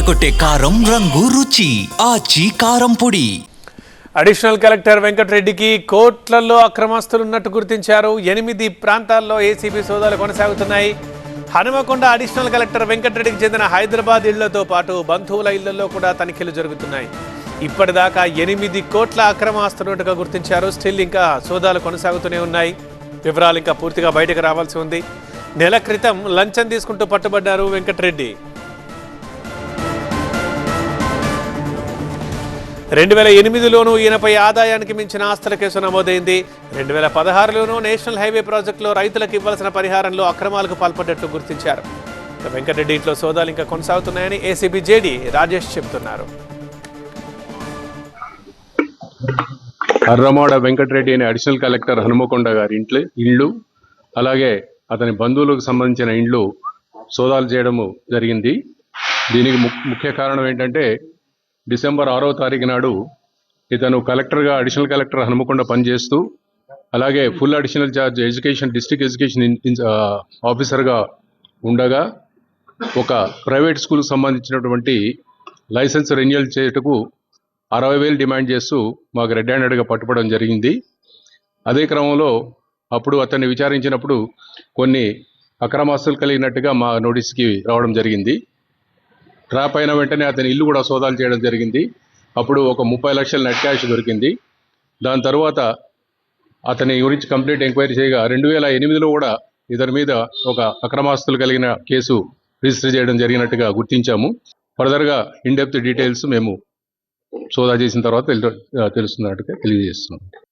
అదరగొట్టే కారం రంగు రుచి ఆచి కారం పొడి. అడిషనల్ కలెక్టర్ వెంకటరెడ్డికి కోట్లలో అక్రమస్తులు ఉన్నట్టు గుర్తించారు. ఎనిమిది ప్రాంతాల్లో ఏసీబీ సోదాలు కొనసాగుతున్నాయి. హనుమకొండ అడిషనల్ కలెక్టర్ వెంకటరెడ్డికి చెందిన హైదరాబాద్ ఇళ్ళతో పాటు బంధువుల ఇళ్ళలో కూడా తనిఖీలు జరుగుతున్నాయి. ఇప్పటిదాకా ఎనిమిది కోట్ల అక్రమ ఆస్తున్నట్టుగా గుర్తించారు. స్టిల్ ఇంకా సోదాలు కొనసాగుతూనే ఉన్నాయి. వివరాలు ఇంకా పూర్తిగా బయటకు రావాల్సి ఉంది. నెల క్రితం లంచం తీసుకుంటూ పట్టుబడ్డారు వెంకటరెడ్డి. రెండు వేల ఎనిమిదిలోనూ ఈయనపై ఆదాయానికి మించిన ఆస్తుల కేసు నమోదైంది. రెండు వేల పదహారులోనూ నేషనల్ హైవే ప్రాజెక్టులో రైతులకు ఇవ్వాల్సిన పరిహారంలో అక్రమాలకు పాల్పడ్డట్టు గుర్తించారు. వెంకటరెడ్డి ఇంట్లో సోదాలు ఇంకా కొనసాగుతున్నాయని ఏసీబీ జేడీ రాజేష్ చెబుతున్నారు. అర్రమాడ వెంకటరెడ్డి అనే అడిషనల్ కలెక్టర్ హనుమకొండ గారి ఇంట్లో ఇళ్ళు అలాగే అతని బంధువులకు సంబంధించిన ఇండ్లు సోదాలు చేయడము జరిగింది. దీనికి ము- ముఖ్య కారణం ఏంటంటే డిసెంబర్ ఆరో తారీఖు నాడు ఇతను కలెక్టర్గా అడిషనల్ కలెక్టర్ హనుమకొండ పనిచేస్తూ అలాగే full additional charge education district education ఆఫీసర్గా ఉండగా ఒక ప్రైవేట్ స్కూల్కి సంబంధించినటువంటి లైసెన్స్ రెన్యువల్ చేయుటకు అరవై వేలు డిమాండ్ చేస్తూ మాకు రెడ్ హ్యాండెడ్గా పట్టుబడడం జరిగింది. అదే క్రమంలో అప్పుడు అతన్ని విచారించినప్పుడు కొన్ని అక్రమాస్తులు కలిగినట్టుగా మా నోటీస్కి రావడం జరిగింది. ట్రాప్ అయిన వెంటనే అతని ఇల్లు కూడా సోదాలు చేయడం జరిగింది. అప్పుడు ఒక ముప్పై లక్షల నెట్ క్యాష్ దొరికింది. దాని తర్వాత అతని గురించి కంప్లీట్ ఎంక్వైరీ చేయగా రెండు వేల ఎనిమిదిలో కూడా ఇతని మీద ఒక అక్రమాస్తులు కలిగిన కేసు రిజిస్టర్ చేయడం జరిగినట్టుగా గుర్తించాము. ఫర్దర్గా ఇన్ డెప్త్ డీటెయిల్స్ మేము సోదా చేసిన తర్వాత తెలు- తెలుస్తున్నట్టుగా తెలియజేస్తున్నాం.